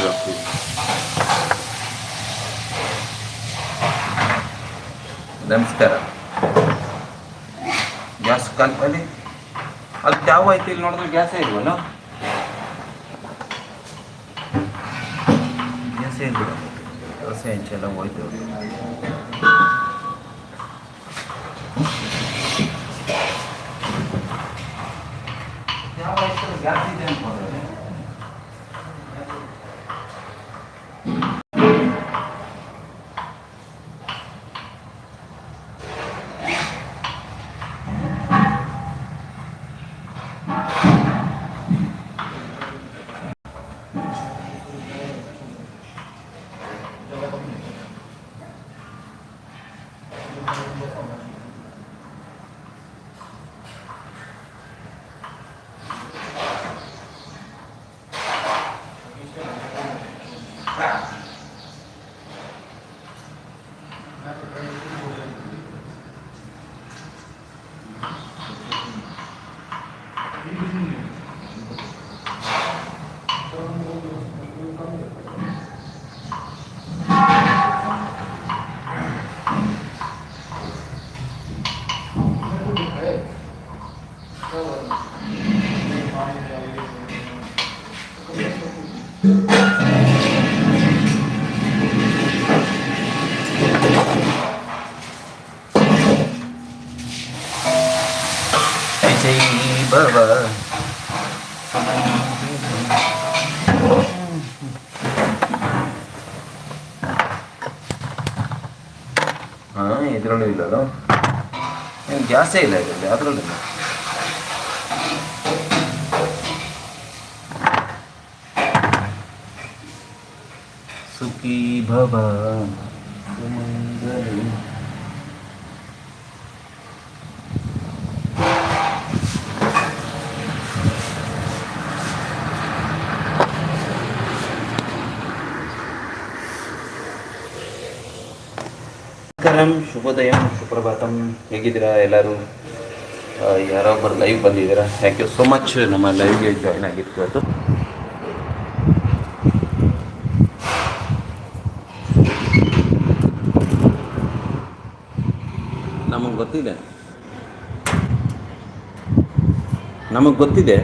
ಹೋಗ್ತೀವಿ ನಮಸ್ಕಾರ ಗ್ಯಾಸ್ ಕಾಲ್ಪಲ್ಲಿ ಅದು ಯಾವ ಐತಿ ಇಲ್ಲಿ ನೋಡಿದ್ರೆ ಗ್ಯಾಸೇ ಇಲ್ವಲ್ಲ ಗ್ಯಾಸೇ ಇಲ್ಲ ದೋಸೆ ಹಂಚೆಲ್ಲ ಹೋಯ್ತು ಯಾವ ಐತಲ್ಲಿ ಗ್ಯಾಸ್ ಇದೆ ಅನ್ಕೊಂಡ್ರೆ ಜೈ ಭವ ಹಾಂ ಇದರಲ್ಲೂ ಇಲ್ಲಲ್ಲ ಏನು ಗ್ಯಾಸೇ ಇಲ್ಲ ಇದರಲ್ಲಿ ಅದರಲ್ಲೂ ಇಲ್ಲ ಸುಖಿ ಭವ ಸುಮಂಗಲಿ ನಮಸ್ಕಾರಂ ಶುಭೋದಯ, ಸುಪ್ರಭಾತಂ. ಹೇಗಿದ್ದೀರಾ ಎಲ್ಲರೂ? ಯಾರೋ ಒಬ್ಬರು ಲೈವ್ ಬಂದಿದ್ದೀರಾ? ಥ್ಯಾಂಕ್ ಯು ಸೋ ಮಚ್ ನಮ್ಮ ಲೈವ್ಗೆ ಜಾಯ್ನ್ ಆಗಿತ್ತು ಅದು. ನಮಗೆ ಗೊತ್ತಿದೆ. ನಮಗೆ ಗೊತ್ತಿದೆ.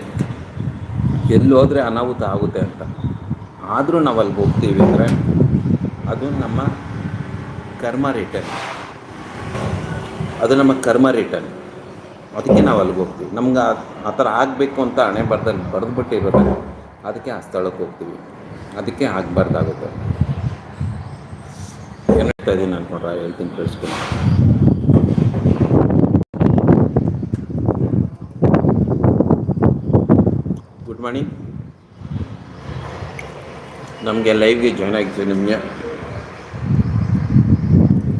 ಎಲ್ಲಿ ಹೋದರೆ ಅನಾಹುತ ಆಗುತ್ತೆ ಅಂತ. ಆದರೂ ನಾವು ಅಲ್ಲಿಗೆ ಹೋಗ್ತೀವಿ ಅಂದರೆ ಅದು ನಮ್ಮ ಕರ್ಮ ರಿಟರ್ನ್ ಅದು ನಮ್ಮ ಕರ್ಮ ರಿಟರ್ನ್. ಅದಕ್ಕೆ ನಾವು ಅಲ್ಲಿಗೆ ಹೋಗ್ತೀವಿ. ನಮ್ಗೆ ಆ- ಥರ ಆಗಬೇಕು ಅಂತ ಹಣೆ ಬರ್ದಲ್ಲಿ ಬರೆದ್ಬಿಟ್ಟಿರುತ್ತೆ ಅದಕ್ಕೆ ಆ ಸ್ಥಳಕ್ಕೆ ಹೋಗ್ತೀವಿ. ಅದಕ್ಕೆ ಆಗಬಾರ್ದಾಗುತ್ತೆ. ಏನು ಹೇಳ್ತಾ ಇದ್ದೀನಿ ಅನ್ಕೊಂಡ್ರೆ ಹೇಳ್ತೀನಿ ಕೇಳಿಸ್ಕೊಂಡು ಗುಡ್ ಮಾರ್ನಿಂಗ್ ನಮಗೆ ಲೈವ್ಗೆ ಜಾಯ್ನ್ ಆಗಿದ್ದೀವಿ ನಿಮಗೆ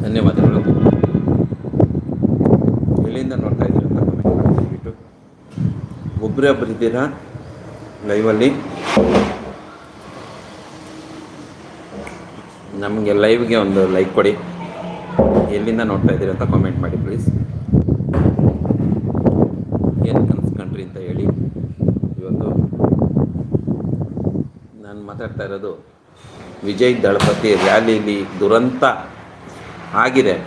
ಧನ್ಯವಾದಗಳು ಎಲ್ಲಿಂದ ನೋಡ್ತಾ ಇದ್ದೀರಾ ಅಂತ ಕಮೆಂಟ್ ಮಾಡಿ ದಯವಿಟ್ಟು ಒಬ್ಬರೇ ಒಬ್ಬರು ಇದ್ದೀರಾ ಲೈವಲ್ಲಿ ನಮಗೆ ಲೈವ್ಗೆ ಒಂದು ಲೈಕ್ ಕೊಡಿ. ಎಲ್ಲಿಂದ ನೋಡ್ತಾ ಇದ್ದೀರಾ ಅಂತ ಕಾಮೆಂಟ್ ಮಾಡಿ ಪ್ಲೀಸ್ ಏನು ಕನ್ಸ್ಕೊಂಡ್ರಿ ಅಂತ ಹೇಳಿ. ಇವತ್ತು ನಾನು ಮಾತಾಡ್ತಾ ಇರೋದು ವಿಜಯ್ ದಳಪತಿ ರ್ಯಾಲಿಲಿ ದುರಂತ ಆಗಿದೆ.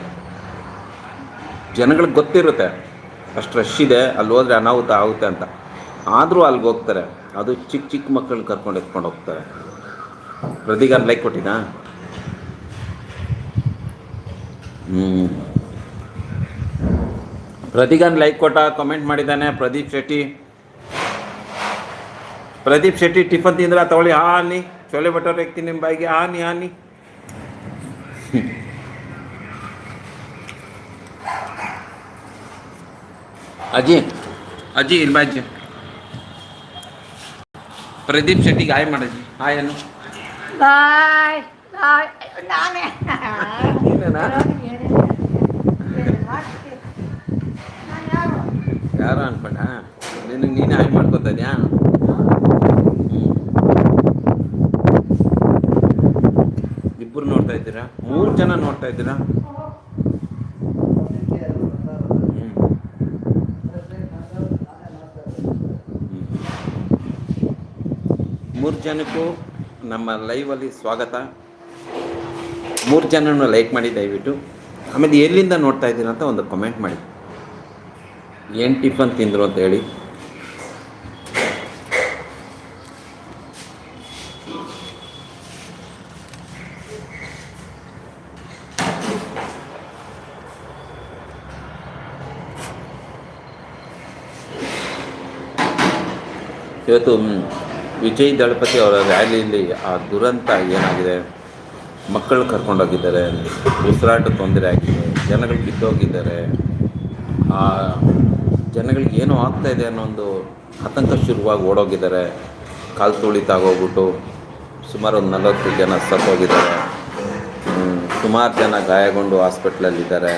ಜನಗಳಿಗೆ ಗೊತ್ತಿರುತ್ತೆ. ಅಷ್ಟು ರಶ್ ಇದೆ, ಅಲ್ಲಿ ಹೋದರೆ ಅನಾಹುತ ಆಗುತ್ತೆ ಅಂತ. ಆದರೂ ಅಲ್ಲಿಗೆ ಹೋಗ್ತಾರೆ. ಅದು ಚಿಕ್ಕ ಚಿಕ್ಕ ಮಕ್ಕಳನ್ನ ಕರ್ಕೊಂಡು ಎತ್ಕೊಂಡು ಹೋಗ್ತಾರೆ. ಪ್ರತಿಗಾರ ಲೈಕ್ ಕೊಟ್ಟಿದ್ದಾ ಹ್ಞೂ ಪ್ರತಿಗಾನ್ ಲೈಕ್ ಕೊಟ್ಟ ಕಮೆಂಟ್ ಮಾಡಿದ್ದಾನೆ. ಪ್ರದೀಪ್ ಶೆಟ್ಟಿ. ಪ್ರದೀಪ್ ಶೆಟ್ಟಿ ಟಿಫನ್ ತಿಂದ್ರೆ ತಗೊಳ್ಳಿ. ಅನ್ನಿ ಚೋಲೆ ಬಟರ್ ಹಾಕ್ತೀನಿ ನಿಮ್ಮ ಬಾಯಿಗೆ. ಆನಿ ಆನಿ ಅಜ್ಜಿ ಅಜ್ಜಿ ಇಲ್ಲ ಅಜ್ಜಿ ಪ್ರದೀಪ್ ಶೆಟ್ಟಿಗೆ ಹಾಯ್ ಮಾಡಿದ್ವಿ ಹಾಯ್ ಅನ್ನು. ಬಾಯ್ ಬಾಯ್ ನಾನೇ. ನೀನೇನಾ? ನಾನು ಯಾರು ಯಾರು ಅನ್ಕೊಂಡ ನಿನಗೆ ನೀನೇ ಹಾಯ್ ಮಾಡ್ಕೊತಾ ಇದ್ಯಾ? ಇಬ್ಬರು ನೋಡ್ತಾ ಇದ್ದೀರಾ? ಮೂರು ಜನ ನೋಡ್ತಾ ಇದ್ದೀರಾ? ಮೂರು ಜನಕ್ಕೂ ನಮ್ಮ ಲೈವಲ್ಲಿ ಸ್ವಾಗತ. ಮೂರು ಜನನು ಲೈಕ್ ಮಾಡಿ ದಯವಿಟ್ಟು. ಆಮೇಲೆ ಎಲ್ಲಿಂದ ನೋಡ್ತಾ ಇದ್ದೀರಾ ಅಂತ ಒಂದು ಕಮೆಂಟ್ ಮಾಡಿ. ಏನು ಟಿಫನ್ ತಿಂದರು ಅಂತ ಹೇಳಿ. ಇವತ್ತು ವಿಜಯ್ ದಳಪತಿ ಅವರ ರ್ಯಾಲಿಯಲ್ಲಿ ಆ ದುರಂತ ಏನಾಗಿದೆ? ಮಕ್ಕಳು ಕರ್ಕೊಂಡೋಗಿದ್ದಾರೆ, ಉಸಿರಾಟ ತೊಂದರೆ ಆಗಿದೆ, ಜನಗಳು ಬಿದ್ದೋಗಿದ್ದಾರೆ ಆ ಜನಗಳಿಗೆ ಏನೋ ಆಗ್ತಾ ಇದೆ ಅನ್ನೋ ಒಂದು ಆತಂಕ ಶುರುವಾಗಿ ಓಡೋಗಿದ್ದಾರೆ. ಕಾಲು ತುಳಿತಾಗೋಗ್ಬಿಟ್ಟು ಸುಮಾರು ಒಂದು ನಲವತ್ತು ಜನ ಸತ್ತೋಗಿದ್ದಾರೆ. ಸುಮಾರು ಜನ ಗಾಯಗೊಂಡು ಹಾಸ್ಪಿಟ್ಲಲ್ಲಿದ್ದಾರೆ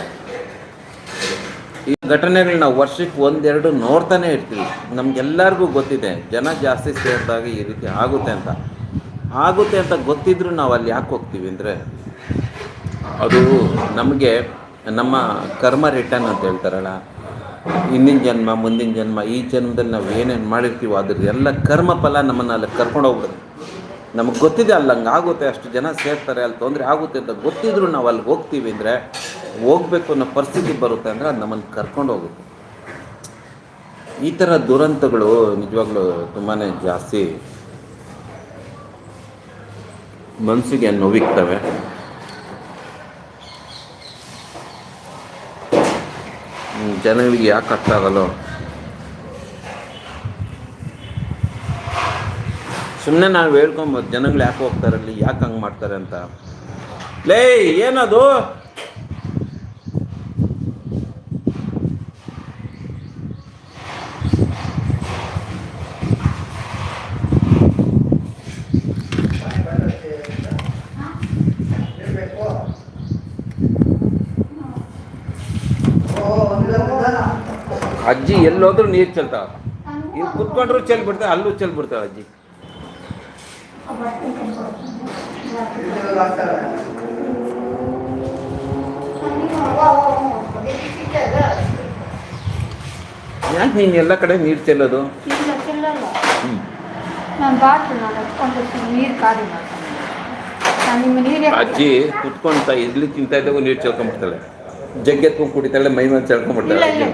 ಈ ಘಟನೆಗಳನ್ನ ವರ್ಷಕ್ಕೆ ಒಂದೆರಡು ನೋಡ್ತಾನೆ ಇರ್ತೀವಿ. ನಮಗೆಲ್ಲರಿಗೂ ಗೊತ್ತಿದೆ, ಜನ ಜಾಸ್ತಿ ಸೇರಿದಾಗ ಈ ರೀತಿ ಆಗುತ್ತೆ ಅಂತ. ಆಗುತ್ತೆ ಅಂತ ಗೊತ್ತಿದ್ರೂ ನಾವು ಅಲ್ಲಿ ಯಾಕೆ ಹೋಗ್ತೀವಿ ಅಂದರೆ, ಅದು ನಮಗೆ ನಮ್ಮ ಕರ್ಮ ರಿಟರ್ನ್ ಅಂತ ಹೇಳ್ತಾರಲ್ಲ, ಹಿಂದಿನ ಜನ್ಮ, ಮುಂದಿನ ಜನ್ಮ, ಈ ಜನ್ಮದಲ್ಲಿ ನಾವು ಏನೇನು ಮಾಡಿರ್ತೀವೋ ಅದ್ರ ಎಲ್ಲ ಕರ್ಮ ಫಲ ನಮ್ಮನ್ನು ಅಲ್ಲಿ ಕರ್ಕೊಂಡು ಹೋಗ್ಬಿಡುತ್ತೆ. ನಮಗೆ ಗೊತ್ತಿದೆ ಅಲ್ಲಿ ಹಂಗೆ ಆಗುತ್ತೆ, ಅಷ್ಟು ಜನ ಸೇರ್ತಾರೆ, ಅಲ್ಲಿ ತೊಂದರೆ ಆಗುತ್ತೆ ಅಂತ ಗೊತ್ತಿದ್ರು ನಾವು ಅಲ್ಲಿ ಹೋಗ್ತೀವಿ ಅಂದರೆ ಹೋಗ್ಬೇಕು ಅನ್ನೋ ಪರಿಸ್ಥಿತಿ ಬರುತ್ತೆ ಅಂದರೆ ಅದು ನಮ್ಮನ್ನು ಕರ್ಕೊಂಡು ಹೋಗುತ್ತೆ. ಈ ಥರ ದುರಂತಗಳು ನಿಜವಾಗ್ಲೂ ತುಂಬಾ ಜಾಸ್ತಿ ಮನಸ್ಸಿಗೆ ನೋವಿಕ್ತವೆ ಜನಗಳಿಗೆ ಯಾಕೆ ಅರ್ಥ ಆಗಲ್ಲೋ? ಸುಮ್ಮನೆ ನಾವು ಹೇಳ್ಕೊಂಬೋದು ಜನಗಳು ಯಾಕೆ ಹೋಗ್ತಾರೆ ಅಲ್ಲಿ ಯಾಕೆ ಹಂಗೆ ಮಾಡ್ತಾರೆ ಅಂತ? ಲೇ, ಏನದು? ಅಜ್ಜಿ ಎಲ್ಲೋದ್ರೂ ನೀರು ಚೆಲ್ತಾವ. ಇಲ್ಲಿ ಕುತ್ಕೊಂಡ್ರು ಚೆಲ್ ಬಿಡ್ತಾವೆ ಅಲ್ಲೂ ಚೆಲ್ ಬಿಡ್ತಾವೆ ಅಜ್ಜಿ. ಯಾಕೆ ನೀನು ಎಲ್ಲ ಕಡೆ ನೀರು ಚೆಲ್ಲೋದು? ಅಜ್ಜಿ ಕುತ್ಕೊಂತ ಇಡ್ಲಿ ತಿಂತಾ ಇದ್ದಾಗ ನೀರು ಚೆಲ್ಕೊಂಡ್ಬಿಡ್ತಾಳೆ ಜಗ್ಗೆತ್ಕೊಂಡು ಕುಡಿತಾಳೆ ಮೈ ಮೇಲೆ ಚೆಲ್ಕೊಂಡ್ಬಿಡ್ತಾಳೆ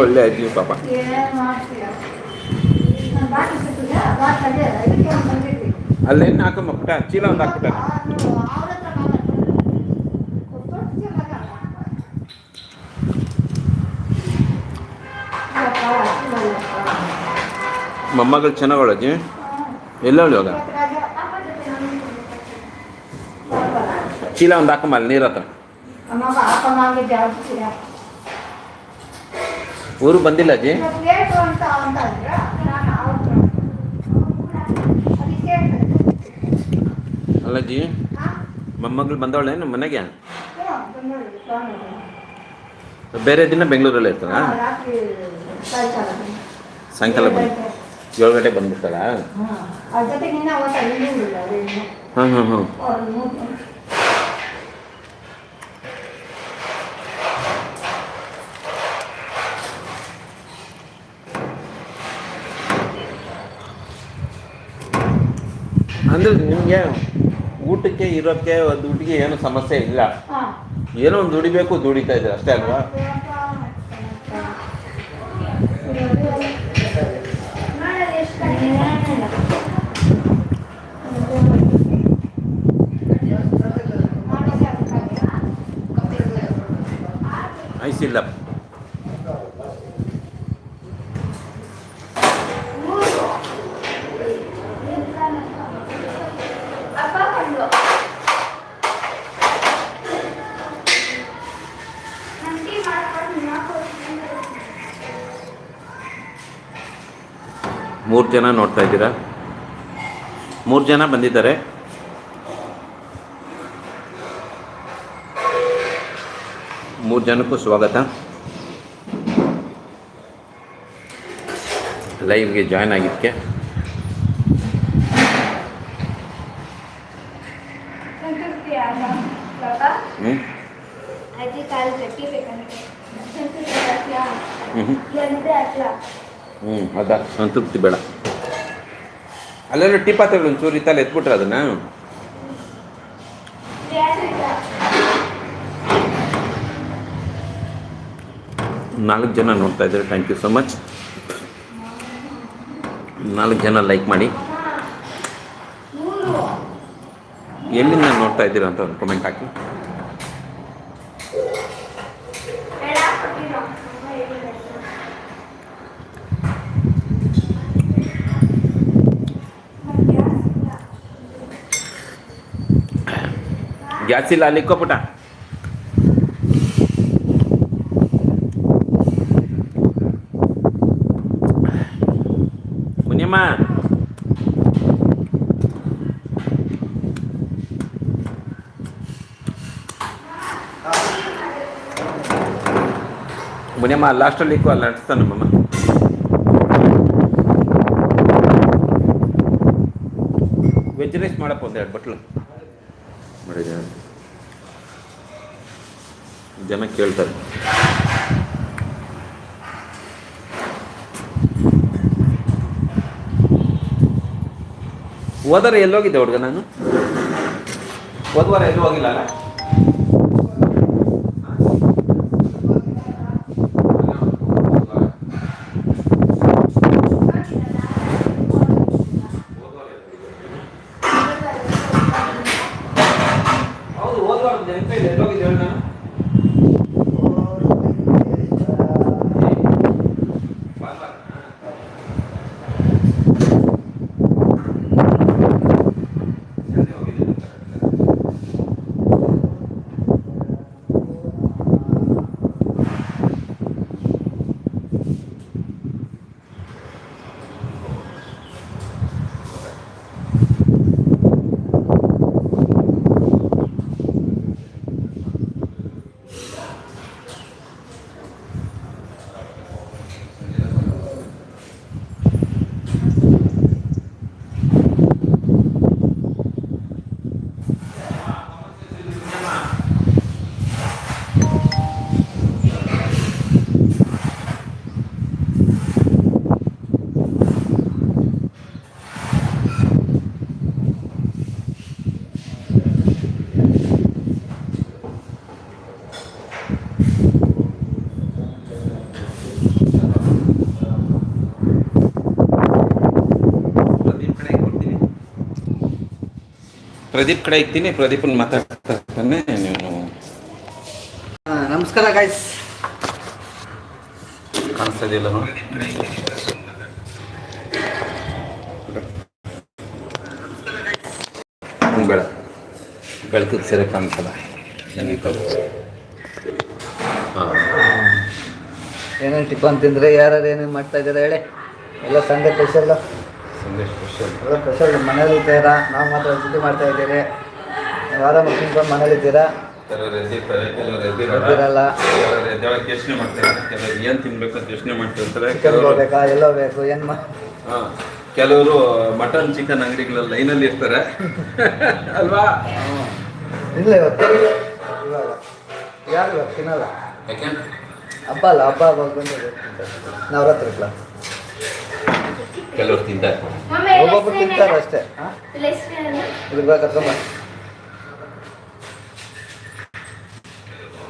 ಒಳ್ಳೆ ಅಜ್ಜಿ ಪಾಪ. ಅಲ್ಲೇನು ಹಾಕಮ್ಮ ಪುಟ್ಟ ಚೀಲ ಒಂದು ಹಾಕ್ಬಿಟ್ಟ? ಮೊಮ್ಮಗಳು ಚೆನ್ನಾಗವಳ ಅಜ್ಜಿ ಎಲ್ಲ ಇವಾಗ ಚೀಲ ಒಂದು ಹಾಕಮ್ಮ ಅಲ್ಲಿ ನೀರು ಹತ್ರ. ಊರು ಬಂದಿಲ್ಲ ಅಜ್ಜಿ? ಲೇಟು ಅಂತ ಅಂತ ಅಂದ್ರ ನಾನು ಅವ್ರ ಅದಕ್ಕೆ ಅಲ್ಲ ಅಜ್ಜಿ ಮೊಮ್ಮಗಳು ಬಂದವಳೆ ನಮ್ಮ ಮನೆಗೆ? ಬೇರೆ ದಿನ ಬೆಂಗಳೂರಲ್ಲೇ ಇರ್ತದ ಸಾಯಂಕಾಲ ಬಂದು. ಏಳು ಗಂಟೆ. ಬಂದ್ಬಿಡ್ತಾಳ? ಹಾಂ ಹಾಂ ಹಾಂ ಅಂದರೆ ನಿಮಗೆ ಊಟಕ್ಕೆ ಇರೋಕ್ಕೆ ದುಡ್ಡಿಗೆ ಏನು ಸಮಸ್ಯೆ ಇಲ್ಲ. ಏನೋ ಒಂದು ದುಡಿಬೇಕು ದುಡಿತಾ ಇದ್ರೆ ಅಷ್ಟೇ ಅಲ್ವಾ? ಜನ ನೋಡ್ತಾ ಇದ್ದೀರಾ? ಮೂರು ಜನ ಬಂದಿದ್ದಾರೆ. ಮೂರು ಜನಕ್ಕೂ ಸ್ವಾಗತ. ಲೈವ್ಗೆ ಜಾಯ್ನ್ ಆಗಿದ್ದಕ್ಕೆ ಹ್ಞೂ ಅಜ್ಜಿ ಕಾಲು ಕಟ್ಟಿಬೇಕಂತೆ ಅದ ಸಂತೃಪ್ತಿ ಬೇಡ. ಅಲ್ಲೆಲ್ಲ ಟಿಪ್ ಪಾತ್ರೆಗಳು ಒಂಚೂರು ಇತ್ತಲ್ಲ ಎತ್ಬಿಟ್ರೆ ಅದನ್ನ? ನಾಲ್ಕು ಜನ ನೋಡ್ತಾ ಇದ್ದಾರೆ. ಥ್ಯಾಂಕ್ ಯು ಸೊ ಮಚ್ ನಾಲ್ಕು ಜನ ಲೈಕ್ ಮಾಡಿ. ಎಲ್ಲಿಂದ ನೋಡ್ತಾ ಇದ್ದೀರಾ ಅಂತ ಒಂದು ಕಮೆಂಟ್ ಹಾಕಿ. ಗ್ಯಾಸ್ ಇಲ್ಲ ಅಲ್ಲಿ ಇಕ್ಕೋಪುಟ ಮುನಿಯಮ್ಮ ಮುನಿಯಮ್ಮ ಲಾಸ್ಟಲ್ಲಿ ಇಕ್ಕೋ ಅಲ್ಲಿ ಅಡ್ಸ್ತಾನೆ ನಮ್ಮಮ್ಮ ವೆಜ್ ರೈಸ್ ಮಾಡಪ್ಪ ಒಂದು ಎರಡು ಬಟ್ಲು ಮಾಡಿದೆ ಜನ ಕೇಳ್ತಾರೆ. ಓದರ ಎಲ್ಲೋಗಿದ್ದೆ ಹುಡುಗ ನಾನು? ಹೋದ್ವಾರ ಎಲ್ಲೂ ಹೋಗಿಲ್ಲ ಅಲ್ಲ ಹೌದು ಹೋದ್ವಾರ ನೆನಪೇ ಇಲ್ಲ ಎಲ್ಲೋಗಿದ್ದೆ ಹೇಳು ನಾನು ಪ್ರದೀಪ್ ಕಡೆ ಕೊಡ್ತೀನಿ ಪ್ರದೀಪ್ ಕಡೆ ಇದ್ದೀನಿ ಪ್ರದೀಪನ್ ಮಾತಾಡ್ತಾನೆ ನೀವು ಆ, ನಮಸ್ಕಾರ ಗಾಯ್ಸ್ ಕಾಣಿಸ್ತಾ ಇದೆಯಲ್ಲ ನೋಡಿ. ಹ್ಮ್, ಬೇಡ. ಬೆಳಕಿಗೆ ಸರಿ ಕಾಣಿಸಲ್ಲ ಏನೇನು ಟಿಫನ್ ತಿಂದ್ರೆ ಯಾರ್ಯಾರು ಏನೇನು ಮಾಡ್ತಾ ಇದ್ದಾರೆ ಹೇಳಿ? ಎಲ್ಲ ಸಂಡೆ ಸ್ಪೆಷಲ್ ಸಂದೇಶ್ ಸ್ಪೆಷಲ್ ಎಲ್ಲ ಸ್ಪೆಷಲ್ ಮನೇಲಿ ಇದ್ದೀರಾ ನಾವು ಮಾತ್ರ ಡ್ಯೂಟಿ ಮಾಡ್ತಾ ಇದ್ದೀರಿ. ಆರಾಮ ತಿನ್ಕೊಂಡು ಮನೇಲಿ ಇದ್ದೀರಾ? ಕೆಲವರು ಎದ್ದಿರ್ತಾರೆ ಕೆಲವರು ಎದ್ದಿರಲ್ಲ ಎದ್ದಿರಲ್ಲ. ಕೆಲವರು ಎದ್ದೇಳಕ್ಕೆ ಯೋಚನೆ ಮಾಡ್ತಾರೆ. ಕೆಲವರು ಏನು ತಿನ್ಬೇಕು ಅಂತ ಯೋಚನೆ ಮಾಡ್ತಿರ್ತಾರೆ ಕೆಲವರು ಎಲ್ಲೋ ಬೇಕು ಏನು ಮಾ ಹಾ. ಕೆಲವರು ಮಟನ್ ಚಿಕನ್ ಅಂಗಡಿಗಳಲ್ಲಿ ಲೈನಲ್ಲಿ ಇರ್ತಾರೆ. ಅಲ್ವಾ? ಇಲ್ಲ ಇವತ್ತು. ಇವಾಗ. ಯಾರು ತಿನ್ನಲ್ಲ? ಯಾಕೆ? ಹಬ್ಬ ಅಲ್ಲ ಹಬ್ಬ ಬಂದು ನವರಾತ್ರಿ ಕೆಲವರು ತಿಂತಾರೆ ಒಬ್ಬೊಬ್ರು ತಿಂತಾರೆ ಅಷ್ಟೇ ಹಾಂ ಇದು ಬೇಕಾಕಮ್ಮ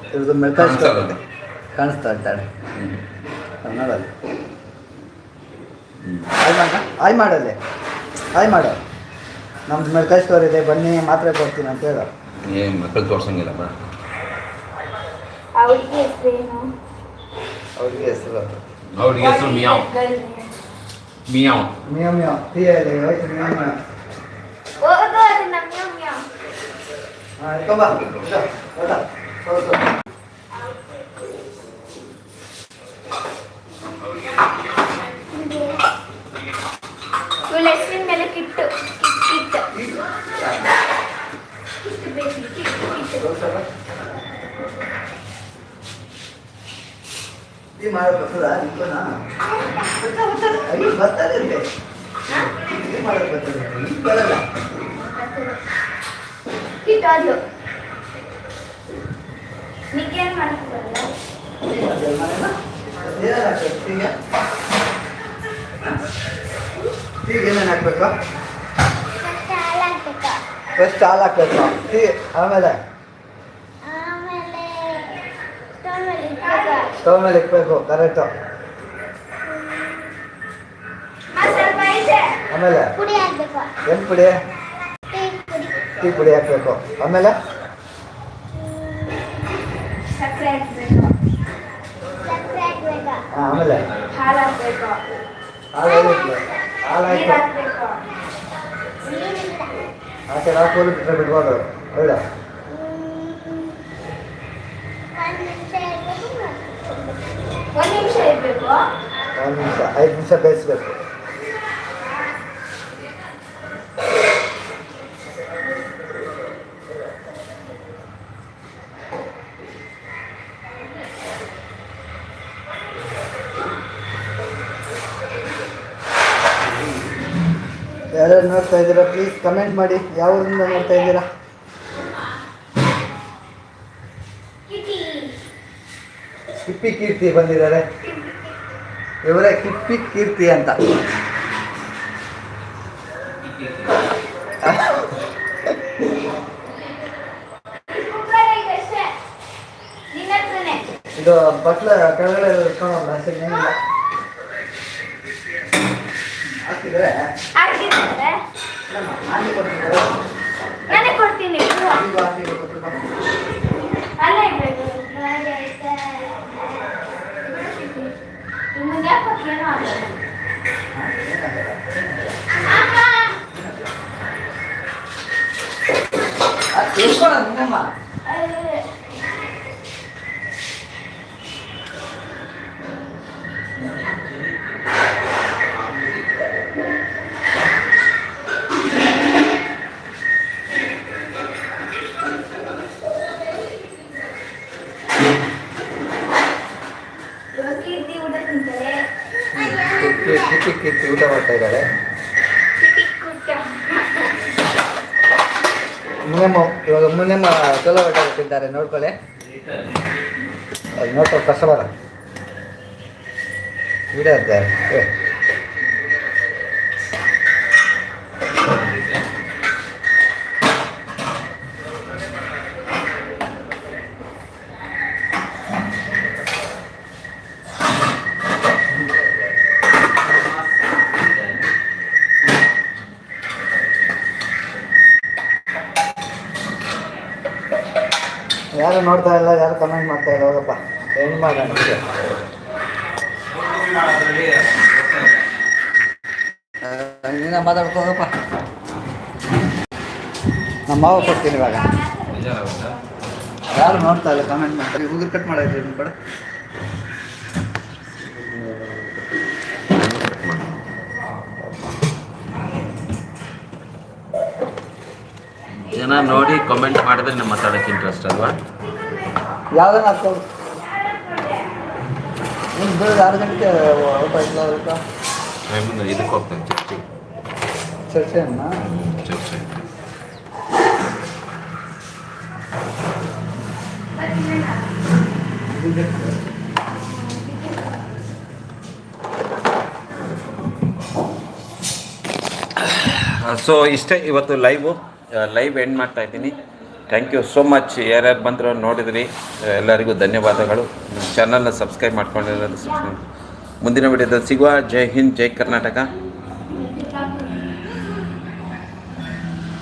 ಇವ್ರದ್ದು ಅದು. ಕಾಣಿಸ್ತಾ ಇದ್ದಾಳೆ. ಕನ್ನಡಲ್ಲಿ. ಆಯ್ ಮಾಡ ಆಯ್ ಮಾಡಲ್ಲಿ. ಆಯ್ ಮಾಡು. ನಮ್ದು ಮೆಡಿಕಲ್ ಸ್ಟೋರ್ ಇದೆ ಬನ್ನಿ ಮಾತ್ರೆ ಕೊಡ್ತೀನಿ ಅಂತ ಹೇಳೋ. ಏನು ಮಕ್ಕಳು ತೋರ್ಸಂಗಿಲ್ಲ ಬಾ ಅವಳಿಗೆ ಹೆಸರೇನು ಅವ್ರಿಗೆ ಹೆಸರು ಅವ್ರಿಗೆ ಹೆಸರು ಮಿಯಾವ್. ಮಿಯಾವ್ ಮಿಯೋ ಮಿಯೋ ಟೀ ಹೇಳಿ ಹೋಯ್ತು ಮಿಯೋ ಮಿಯೋ ಹೋಗೋ ಅದು ನಮ್ಮ ಮ್ಯಾವ್ ಹಾಂ ಇಟ್ಕೊಂಬ ಇದು, ಊಟ ಹೌದು ಇವಳ ಹೆಸರಿನ ಮೇಲೆ ಕಿಟ್ಟು ಕಿಟ್ ಕಿಟ್ ಕಿಟ್ ಬೇಕು ಕಿಟ್ ಕಿಟ್ ಟೀ ಮಾಡೋದು ಬರ್ತದಾ ನಿಂತ್ಕೋನಾ ಅಯ್ಯೋ ಬರ್ತಾರೆ ಇಲ್ಲಿ ಟೀ ಮಾಡೋದು ಬರ್ತದೆ ಈಗ ಬರಲ್ಲ ಕಿಟ್ ಅದು ನಿಗೇನು ಮಾಡಕ್ಕೆ ಬರಲ್ಲ ಟೀ ಮಾಡ್ತೀಯ ಮನೇನ? ಏನೇನ್ ಹಾಕ್ಬೇಕು ಟೀಗೆ ಟೀಗೆ ಏನೇನು ಹಾಕ್ಬೇಕು ಫಸ್ಟ್ ಹಾಲು ಹಾಕ್ಬೇಕು ಟೀ ಆಮೇಲೆ ಆಮೇಲೆ ಸ್ಟವ್ ಮೇಲೆ ಇಟ್ಬೇಕು. ಸ್ಟವ್ ಮೇಲೆ ಇಕ್ಬೇಕು ಕರೆಕ್ಟು ಆಮೇಲೆ? ಏನು ಪುಡಿ? ಟೀ ಪುಡಿ. ಹಾಕಬೇಕು. ಆಮೇಲೆ? ಆಮೇಲೆ? ಹಾಲು ಹಾಕ್ಬೇಕು ಹಾಲು ಹಾಕ್ಬೇಕು ಹಾಕಿ ಹಾಕೋದು ಬಿಟ್ಟರೆ ಬಿಡ್ಬೋದು. ಇರ್ಬೇಕು ಒಂದು ನಿಮಿಷ ಐದು ನಿಮಿಷ ಬೇಯಿಸ್ಬೇಕು. ಯಾರ್ಯಾರು ನೋಡ್ತಾ ಇದ್ದೀರಾ? ಪ್ಲೀಸ್ ಕಮೆಂಟ್ ಮಾಡಿ. ಯಾವ ಊರಿಂದ ನೋಡ್ತಾ ಇದ್ದೀರಾ ಕಿಟಿ ಕಿಪ್ಪಿ ಕೀರ್ತಿ ಬಂದಿದ್ದಾರೆ. ಇವರೇ ಕಿಪ್ಪಿ ಕೀರ್ತಿ ಅಂತ. ಇದು ಬಟ್ಲ ಕೆಳಗಡೆ ಇಟ್ಕೊಂಡು ಏನಿಲ್ಲ ಹಾಕಿದ್ರೆ ಹಾಕಿದ್ರೆ? ಹಾಕಿ ಕೊಡ್ತೀನಿ ಹಾಕಿಗೂ ಹಾಕಿಗೂ ಕೊಡ್ತಿದ್ದಾರೆ. ಅಲ್ಲೇ ಇರ್ಬೇಕು ಹಾಗೆ ಐತೆ. ನಿಮ್ಗೆ ಯಾಕೆ ಏನೋ ಮುನಿಯಮ್ಮ ಇವಾಗ ಮುನಿಯಮ್ಮ ಚಲೋ ತಿಂತಾರೆ ನೋಡ್ಕೊಳ್ಳಿ. ನೋಡ್ಕೊಳ್ಳಿ ಕಸ್ಟಮರ್ ವಿಡಿಯೋ ಇದ್ದಾರೆ ಯಾರು ನೋಡ್ತಾ ಇಲ್ಲ, ಯಾರು ಕಮೆಂಟ್ ಮಾಡ್ತಾ ಇಲ್ಲ, ಹೋಗಪ್ಪ. ಹೆಣ್ಣು ಮಾಡ ನಮಗೆ ನೀನ ಮಾತಾಡ್ಕೊ, ಹೋಗಪ್ಪ. ನಮ್ಮ ಮಾವ ಕೊಡ್ತೀನಿ ಇವಾಗ. ಯಾರು ನೋಡ್ತಾ ಇಲ್ಲ ಕಮೆಂಟ್ ಮಾಡ್ತಾರೆ ಹುಡುಗರು ಕಟ್ ಮಾಡಿದ್ರಿ ನಿಮ್ಮ ಕಡೆ. ಜನ ನೋಡಿ ಕಮೆಂಟ್ ಮಾಡಿದ್ರೆ ನಿಮ್ಮ ಮಾತಾಡಕ್ಕೆ ಇಂಟ್ರೆಸ್ಟ್ ಅಲ್ವಾ? ಯಾವ್ದನ್ನ ನೀನು ಬೆಳಗ್ಗೆ ಆರು ಗಂಟೆ ಮುಂದೆ ಇದಕ್ಕೆ ಹೋಗ್ತೇನೆ ಚರ್ಚೆ ಚರ್ಚೆಯನ್ನ? ಚರ್ಚೆ. ಸೊ ಇಷ್ಟೇ ಇವತ್ತು ಲೈವು ಲೈವ್ ಎಂಡ್ ಮಾಡ್ತಾ ಇದ್ದೀನಿ. ಥ್ಯಾಂಕ್ ಯು ಸೋ ಮಚ್ ಯಾರ್ಯಾರು ಬಂದರು ನೋಡಿದ್ರಿ ಎಲ್ಲರಿಗೂ ಧನ್ಯವಾದಗಳು. ಚಾನಲ್ನ ಸಬ್ಸ್ಕ್ರೈಬ್ ಮಾಡ್ಕೊಂಡಿರೋದು ಮುಂದಿನ ವಿಡಿಯೋದಲ್ಲಿ ಸಿಗುವ. ಜೈ ಹಿಂದ್, ಜೈ ಕರ್ನಾಟಕ.